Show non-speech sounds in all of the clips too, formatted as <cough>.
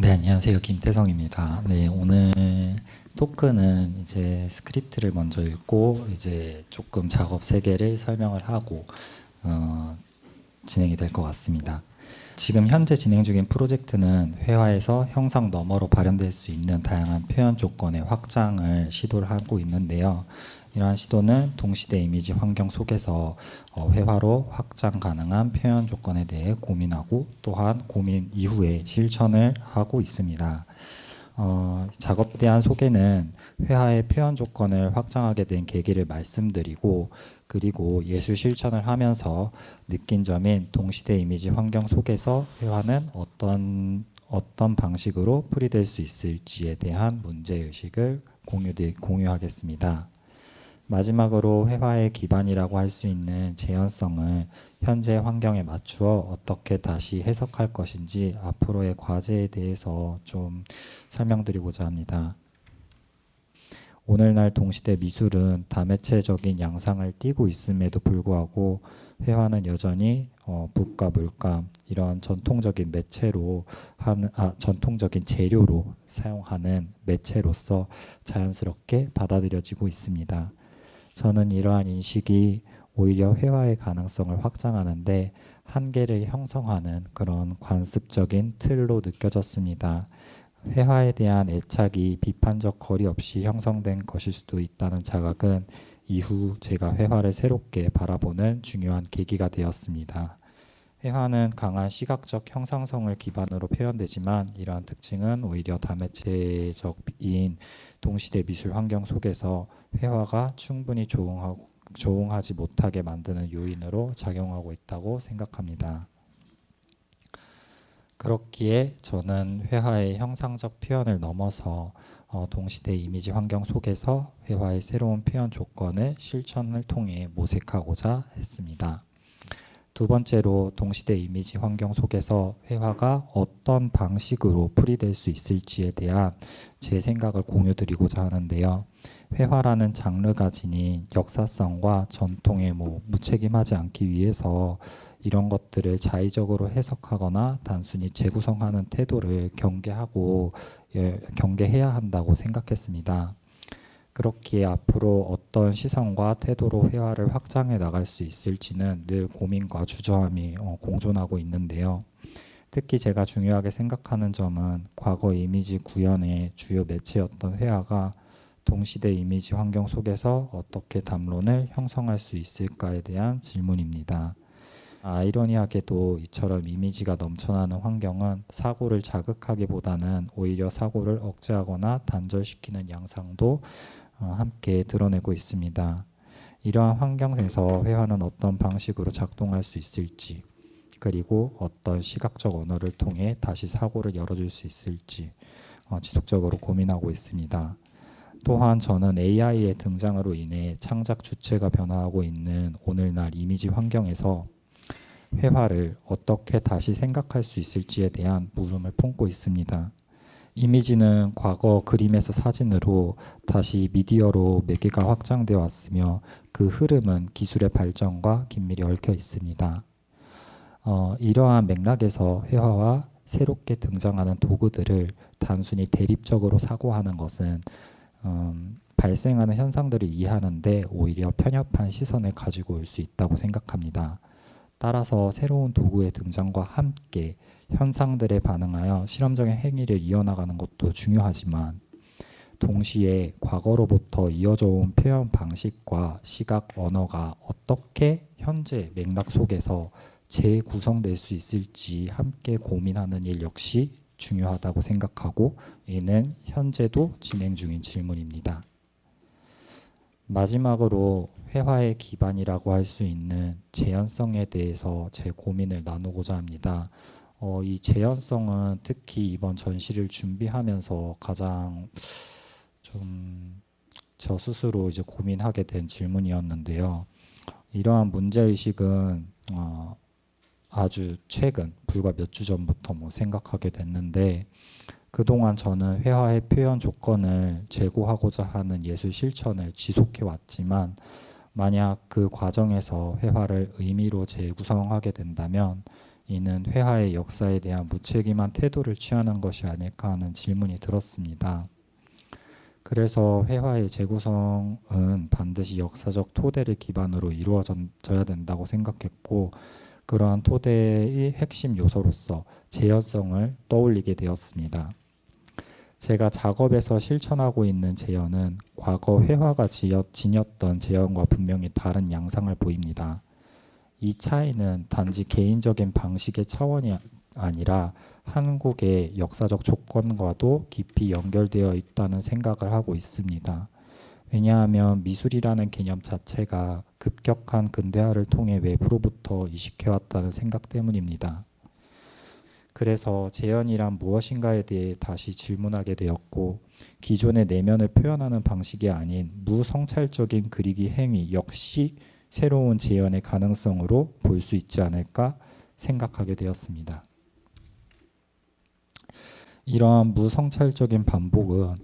네, 안녕하세요. 김태성입니다. 네, 오늘 토크는 이제 스크립트를 먼저 읽고 이제 조금 작업 세계를 설명을 하고 어, 진행이 될 것 같습니다. 지금 현재 진행 중인 프로젝트는 회화에서 형상 너머로 발현될 수 있는 다양한 표현 조건의 확장을 시도를 하고 있는데요. 이러한 시도는 동시대 이미지 환경 속에서 어, 회화로 확장 가능한 표현 조건에 대해 고민하고 또한 고민 이후에 실천을 하고 있습니다. 어, 작업에 대한 소개는 회화의 표현 조건을 확장하게 된 계기를 말씀드리고 그리고 예술 실천을 하면서 느낀 점인 동시대 이미지 환경 속에서 회화는 어떤 어떤 방식으로 풀이될 수 있을지에 대한 문제 의식을 공유 공유하겠습니다. 마지막으로 회화의 기반이라고 할 수 있는 재현성을 현재 환경에 맞추어 어떻게 다시 해석할 것인지 앞으로의 과제에 대해서 좀 설명드리고자 합니다. 오늘날 동시대 미술은 다매체적인 양상을 띠고 있음에도 불구하고 회화는 여전히 어, 북과 물감 이런 전통적인 매체로 하는 아 전통적인 재료로 사용하는 매체로서 자연스럽게 받아들여지고 있습니다. 저는 이러한 인식이 오히려 회화의 가능성을 확장하는데 한계를 형성하는 그런 관습적인 틀로 느껴졌습니다. 회화에 대한 애착이 비판적 거리 없이 형성된 것일 수도 있다는 자각은 이후 제가 회화를 새롭게 바라보는 중요한 계기가 되었습니다. 회화는 강한 시각적 형상성을 기반으로 표현되지만 이러한 특징은 오히려 다매체적인 동시대 미술 환경 속에서 회화가 충분히 조응하고, 조응하지 못하게 만드는 요인으로 작용하고 있다고 생각합니다. 그렇기에 저는 회화의 형상적 표현을 넘어서 어, 동시대 이미지 환경 속에서 회화의 새로운 표현 조건을 실천을 통해 모색하고자 했습니다. 두 번째로 동시대 이미지 환경 속에서 회화가 어떤 방식으로 풀이될 수 있을지에 대한 제 생각을 공유드리고자 하는데요. 회화라는 장르가 지닌 역사성과 전통에 뭐 무책임하지 않기 위해서 이런 것들을 자의적으로 해석하거나 단순히 재구성하는 태도를 경계하고 예, 경계해야 한다고 생각했습니다. 그렇기에 앞으로 어떤 시선과 태도로 회화를 확장해 나갈 수 있을지는 늘 고민과 주저함이 어, 공존하고 있는데요. 특히 제가 중요하게 생각하는 점은 과거 이미지 구현의 주요 매체였던 회화가 동시대 이미지 환경 속에서 어떻게 담론을 형성할 수 있을까에 대한 질문입니다. 아이러니하게도 이처럼 이미지가 넘쳐나는 환경은 사고를 자극하기보다는 오히려 사고를 억제하거나 단절시키는 양상도 어, 함께 드러내고 있습니다. 이러한 환경에서 회화는 어떤 방식으로 작동할 수 있을지, 그리고 어떤 시각적 언어를 통해 다시 사고를 열어줄 수 있을지 어, 지속적으로 고민하고 있습니다. 또한 저는 AI의 등장으로 인해 창작 주체가 변화하고 있는 오늘날 이미지 환경에서 회화를 어떻게 다시 생각할 수 있을지에 대한 물음을 품고 있습니다. 이미지는 과거 그림에서 사진으로 다시 미디어로 매개가 확장되어 왔으며 그 흐름은 기술의 발전과 긴밀히 얽혀 있습니다. 어, 이러한 맥락에서 회화와 새롭게 등장하는 도구들을 단순히 대립적으로 사고하는 것은 음, 발생하는 현상들을 이해하는데 오히려 편협한 시선을 가지고 올 수 있다고 생각합니다. 따라서 새로운 도구의 등장과 함께 현상들에 반응하여 실험적인 행위를 이어나가는 것도 중요하지만 동시에 과거로부터 이어져 온 표현 방식과 시각 언어가 어떻게 현재 맥락 속에서 재구성될 수 있을지 함께 고민하는 일 역시 중요하다고 생각하고 이는 현재도 진행 중인 질문입니다. 마지막으로 회화의 기반이라고 할 수 있는 재현성에 대해서 제 고민을 나누고자 합니다. 어, 이 재현성은 특히 이번 전시를 준비하면서 가장 좀 저 스스로 이제 고민하게 된 질문이었는데요. 이러한 문제 의식은 어, 아주 최근 불과 몇 주 전부터 뭐 생각하게 됐는데 그동안 저는 회화의 표현 조건을 제고하고자 하는 예술 실천을 지속해 왔지만 만약 그 과정에서 회화를 의미로 재구성하게 된다면 이는 회화의 역사에 대한 무책임한 태도를 취하는 것이 아닐까 하는 질문이 들었습니다. 그래서 회화의 재구성은 반드시 역사적 토대를 기반으로 이루어져야 된다고 생각했고 그러한 토대의 핵심 요소로서 재현성을 떠올리게 되었습니다. 제가 작업에서 실천하고 있는 재현은 과거 회화가 지녔, 지녔던 재현과 분명히 다른 양상을 보입니다. 이 차이는 단지 개인적인 방식의 차원이 아니라 한국의 역사적 조건과도 깊이 연결되어 있다는 생각을 하고 있습니다. 왜냐하면 미술이라는 개념 자체가 급격한 근대화를 통해 외부로부터 이식해왔다는 생각 때문입니다. 그래서 재현이란 무엇인가에 대해 다시 질문하게 되었고 기존의 내면을 표현하는 방식이 아닌 무성찰적인 그리기 행위 역시 새로운 재현의 가능성으로 볼 수 있지 않을까 생각하게 되었습니다. 이러한 무성찰적인 반복은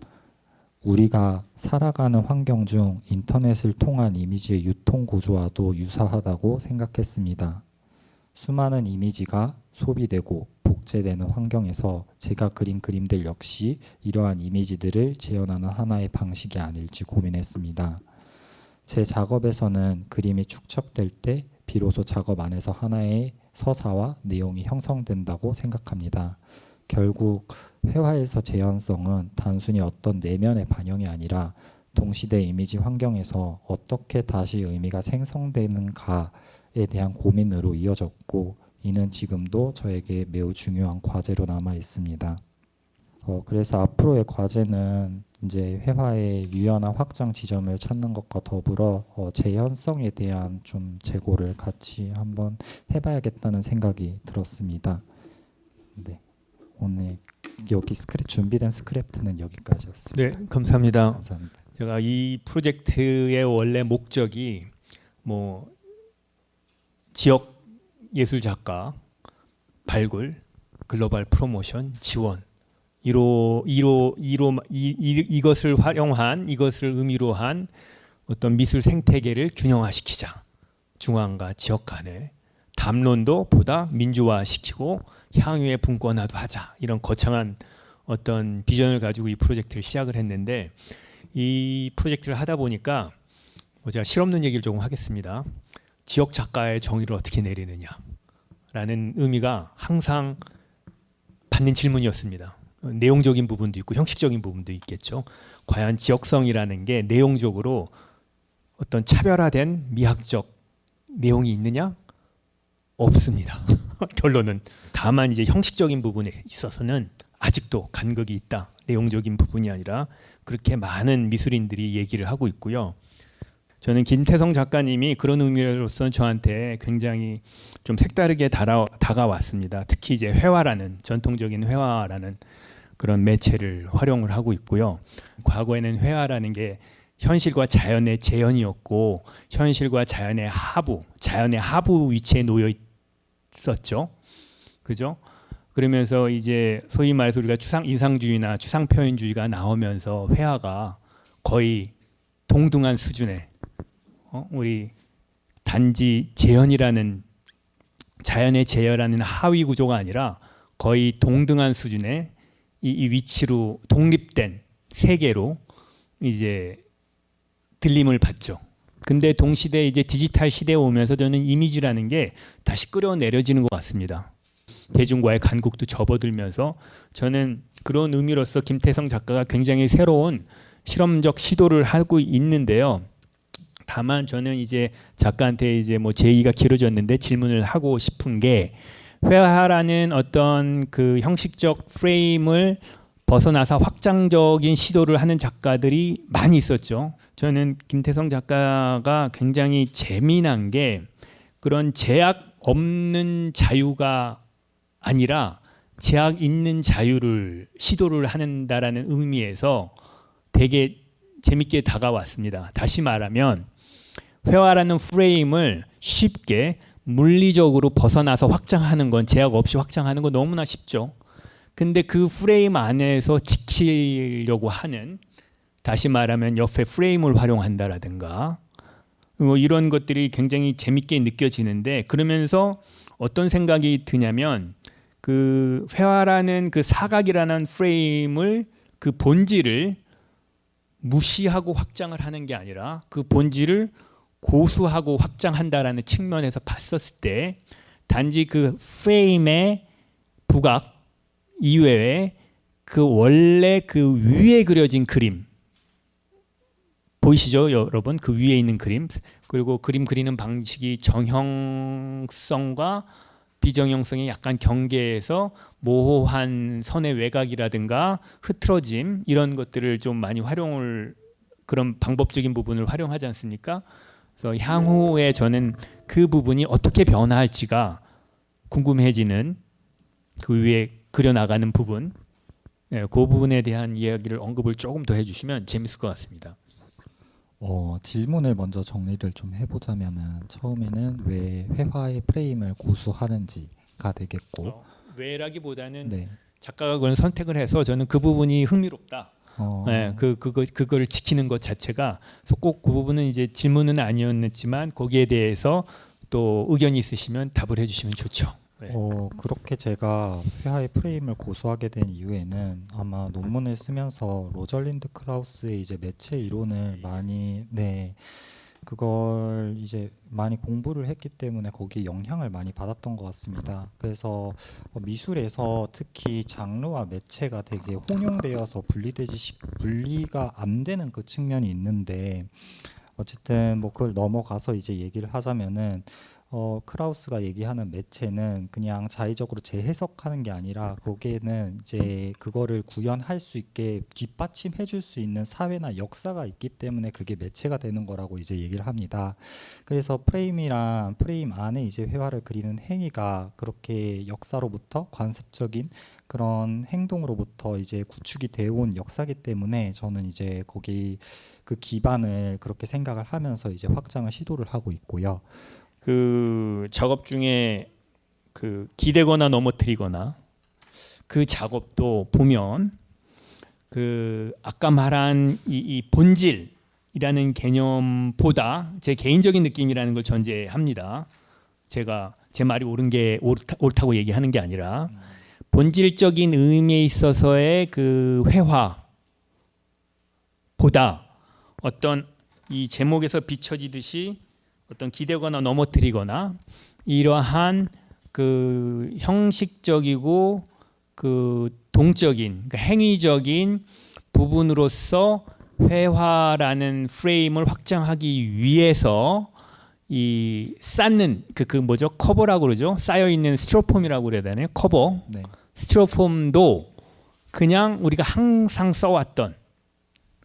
우리가 살아가는 환경 중 인터넷을 통한 이미지의 유통 구조와도 유사하다고 생각했습니다. 수많은 이미지가 소비되고 복제되는 환경에서 제가 그린 그림들 역시 이러한 이미지들을 재현하는 하나의 방식이 아닐지 고민했습니다. 제 작업에서는 그림이 축적될 때 비로소 작업 안에서 하나의 서사와 내용이 형성된다고 생각합니다. 결국 회화에서 재현성은 단순히 어떤 내면의 반영이 아니라 동시대 이미지 환경에서 어떻게 다시 의미가 생성되는가에 대한 고민으로 이어졌고 이는 지금도 저에게 매우 중요한 과제로 남아 있습니다. 어, 그래서 앞으로의 과제는 이제 회화의 유연한 확장 지점을 찾는 것과 더불어 어, 재현성에 대한 좀 재고를 같이 한번 해봐야겠다는 생각이 들었습니다. 네, 오늘 여기 스크립 준비된 스크립트는 여기까지였습니다. 네, 감사합니다. 감사합니다. 제가 이 프로젝트의 원래 목적이 뭐 지역 예술 작가 발굴, 글로벌 프로모션, 지원 이로 이로 이로 이, 이, 이것을 활용한 이것을 의미로 한 어떤 미술 생태계를 균형화시키자 중앙과 지역 간에 담론도 보다 민주화시키고 향후의 분권화도 하자 이런 거창한 어떤 비전을 가지고 이 프로젝트를 시작을 했는데 이 프로젝트를 하다 보니까 뭐 제가 실없는 얘기를 조금 하겠습니다. 지역 작가의 정의를 어떻게 내리느냐라는 의미가 항상 받는 질문이었습니다. 내용적인 부분도 있고 형식적인 부분도 있겠죠. 과연 지역성이라는 게 내용적으로 어떤 차별화된 미학적 내용이 있느냐? 없습니다. <laughs> 결론은 다만 이제 형식적인 부분에 있어서는 아직도 간극이 있다. 내용적인 부분이 아니라 그렇게 많은 미술인들이 얘기를 하고 있고요. 저는 김태성 작가님이 그런 의미로서 저한테 굉장히 좀 색다르게 다가, 다가왔습니다. 특히 이제 회화라는 전통적인 회화라는 그런 매체를 활용을 하고 있고요. 과거에는 회화라는 게 현실과 자연의 재현이었고 현실과 자연의 하부, 자연의 하부 위치에 놓여 있었죠. 그죠? 그러면서 이제 소위 말해서 우리가 추상 인상주의나 추상 표현주의가 나오면서 회화가 거의 동등한 수준의 어? 우리 단지 재현이라는 자연의 재현이라는 하위 구조가 아니라 거의 동등한 수준의 이, 이 위치로 독립된 세계로 이제 들림을 받죠. 근데 동시대 이제 디지털 시대에 오면서 저는 이미지라는 게 다시 끌어내려지는 것 같습니다. 대중과의 간국도 접어들면서 저는 그런 의미로서 김태성 작가가 굉장히 새로운 실험적 시도를 하고 있는데요. 다만 저는 이제 작가한테 이제 뭐 제의가 길어졌는데 질문을 하고 싶은 게 회화라는 어떤 그 형식적 프레임을 벗어나서 확장적인 시도를 하는 작가들이 많이 있었죠. 저는 김태성 작가가 굉장히 재미난 게 그런 제약 없는 자유가 아니라 제약 있는 자유를 시도를 한다라는 의미에서 되게 재밌게 다가왔습니다. 다시 말하면 회화라는 프레임을 쉽게 물리적으로 벗어나서 확장하는 건 제약 없이 확장하는 건 너무나 쉽죠. 근데 그 프레임 안에서 지키려고 하는 다시 말하면 옆에 프레임을 활용한다라든가 뭐 이런 것들이 굉장히 재밌게 느껴지는데 그러면서 어떤 생각이 드냐면 그 회화라는 그 사각이라는 프레임을 그 본질을 무시하고 확장을 하는 게 아니라 그 본질을 고수하고 확장한다라는 측면에서 봤었을 때 단지 그 프레임의 부각 이외에 그 원래 그 위에 그려진 그림 보이시죠 여러분 그 위에 있는 그림 그리고 그림 그리는 방식이 정형성과 비정형성의 약간 경계에서 모호한 선의 외곽이라든가 흐트러짐 이런 것들을 좀 많이 활용을 그런 방법적인 부분을 활용하지 않습니까? 그래서 향후에 저는 그 부분이 어떻게 변화할지가 궁금해지는 그 위에 그려 나가는 부분, 예, 그 부분에 대한 이야기를 언급을 조금 더 해주시면 재밌을 것 같습니다. 어, 질문을 먼저 정리를 좀 해보자면은 처음에는 왜 회화의 프레임을 고수하는지가 되겠고, 왜라기보다는 네, 작가가 그런 선택을 해서 저는 그 부분이 흥미롭다. 어, 네, 그 그거 그거를 지키는 것 자체가 꼭 그 부분은 이제 질문은 아니었지만 거기에 대해서 또 의견이 있으시면 답을 해주시면 좋죠. 네. 어, 그렇게 제가 회화의 프레임을 고수하게 된 이유에는 아마 논문을 쓰면서 로절린드 크라우스의 이제 매체 이론을 많이 네 그걸 이제 많이 공부를 했기 때문에 거기에 영향을 많이 받았던 것 같습니다. 그래서 어, 미술에서 특히 장르와 매체가 되게 혼용되어서 분리되지 시- 분리가 안 되는 그 측면이 있는데 어쨌든 뭐 그걸 넘어가서 이제 얘기를 하자면은 어, 크라우스가 얘기하는 매체는 그냥 자의적으로 재해석하는 게 아니라 거기에는 이제 그거를 구현할 수 있게 뒷받침해 줄 수 있는 사회나 역사가 있기 때문에 그게 매체가 되는 거라고 이제 얘기를 합니다. 그래서 프레임이란 프레임 안에 이제 회화를 그리는 행위가 그렇게 역사로부터 관습적인 그런 행동으로부터 이제 구축이 되어 온 역사기 때문에 저는 이제 거기 그 기반을 그렇게 생각을 하면서 이제 확장을 시도를 하고 있고요. 그 작업 중에 그 기대거나 넘어뜨리거나 그 작업도 보면 그 아까 말한 이, 이 본질이라는 개념보다 제 개인적인 느낌이라는 걸 전제합니다. 제가 제 말이 옳은 게 옳다, 옳다고 얘기하는 게 아니라 본질적인 의미에 있어서의 그 회화보다 어떤 이 제목에서 비춰지듯이 어떤 기대거나 넘어뜨리거나 이러한 그 형식적이고 그 동적인 그러니까 행위적인 부분으로서 회화라는 프레임을 확장하기 위해서 이 쌓는 그, 그 뭐죠? 커버라고 그러죠? 쌓여 있는 스티로폼이라고 그래야 되나요? 커버. 네. 스티로폼도 그냥 우리가 항상 써왔던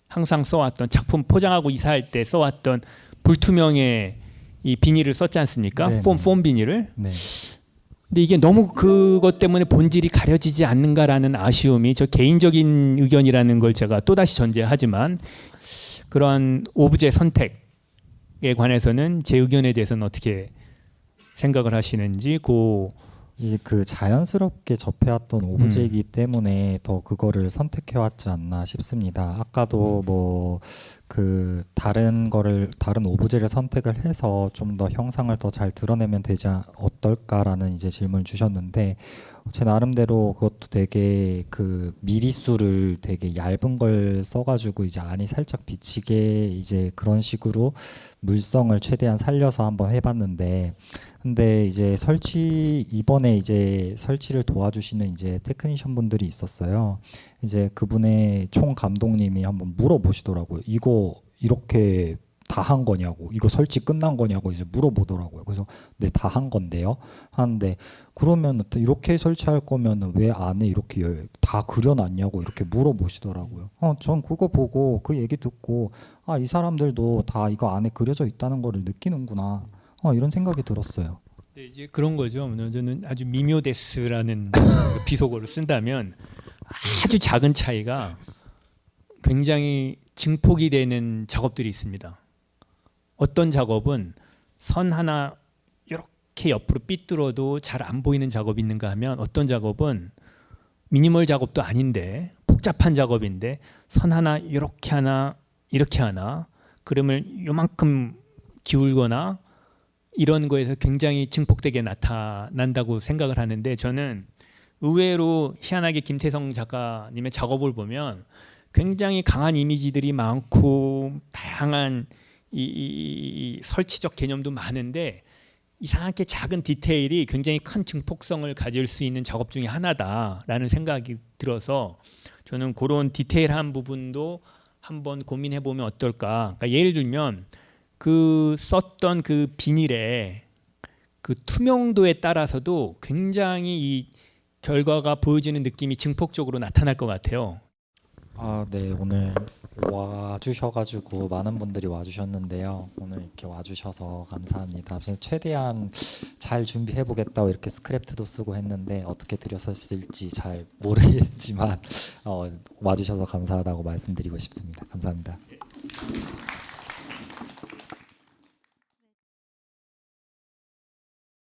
항상 써왔던 작품 포장하고 이사할 때 써왔던 불투명의 이 비닐을 썼지 않습니까? 네네. 폼, 폼 비닐을. 네. 근데 이게 너무 그것 때문에 본질이 가려지지 않는가라는 아쉬움이 저 개인적인 의견이라는 걸 제가 또다시 전제하지만 그러한 오브제 선택에 관해서는 제 의견에 대해서는 어떻게 생각을 하시는지 그이그 자연스럽게 접해왔던 오브제이기 때문에 더 그거를 선택해왔지 않나 싶습니다. 아까도 뭐 그 다른 거를 다른 오브제를 선택을 해서 좀 더 형상을 더 잘 드러내면 되지 않- 어떨까라는 이제 질문을 주셨는데 제 나름대로 그것도 되게 그 미리수를 되게 얇은 걸 써가지고 이제 안이 살짝 비치게 이제 그런 식으로 물성을 최대한 살려서 한번 해봤는데 근데 이제 설치 이번에 이제 설치를 도와주시는 이제 테크니션 분들이 있었어요. 이제 그분의 총 감독님이 한번 물어보시더라고요. 이거 이렇게 다 한 거냐고, 이거 설치 끝난 거냐고 이제 물어보더라고요. 그래서 네, 다 한 건데요. 하는데 그러면 이렇게 설치할 거면은 왜 안에 이렇게 열- 다 그려놨냐고 이렇게 물어보시더라고요. 어, 전 그거 보고 그 얘기 듣고 아, 이 사람들도 다 이거 안에 그려져 있다는 거를 느끼는구나. 어, 이런 생각이 들었어요. 네, 이제 그런 거죠. 저는 아주 미묘데스라는 <laughs> 그 비속어를 쓴다면 아주 작은 차이가 굉장히 증폭이 되는 작업들이 있습니다. 어떤 작업은 선 하나 이렇게 옆으로 삐뚤어도 잘 안 보이는 작업이 있는가 하면 어떤 작업은 미니멀 작업도 아닌데 복잡한 작업인데 선 하나 이렇게 하나 이렇게 하나 그림을 요만큼 기울거나 이런 거에서 굉장히 증폭되게 나타난다고 생각을 하는데 저는 의외로 희한하게 김태성 작가님의 작업을 보면 굉장히 강한 이미지들이 많고 다양한 이, 이- 이 설치적 개념도 많은데 이상하게 작은 디테일이 굉장히 큰 증폭성을 가질 수 있는 작업 중에 하나다라는 생각이 들어서 저는 그런 디테일한 부분도 한번 고민해 보면 어떨까. 그러니까 예를 들면 그 썼던 그 비닐의 그 투명도에 따라서도 굉장히 이 결과가 보여지는 느낌이 증폭적으로 나타날 것 같아요. 아, 네, 오늘 와주셔가지고 많은 분들이 와주셨는데요. 오늘 이렇게 와주셔서 감사합니다. 제가 최대한 잘 준비해보겠다고 이렇게 스크립트도 쓰고 했는데 어떻게 드렸을지 잘 모르겠지만 어, 와주셔서 감사하다고 말씀드리고 싶습니다. 감사합니다.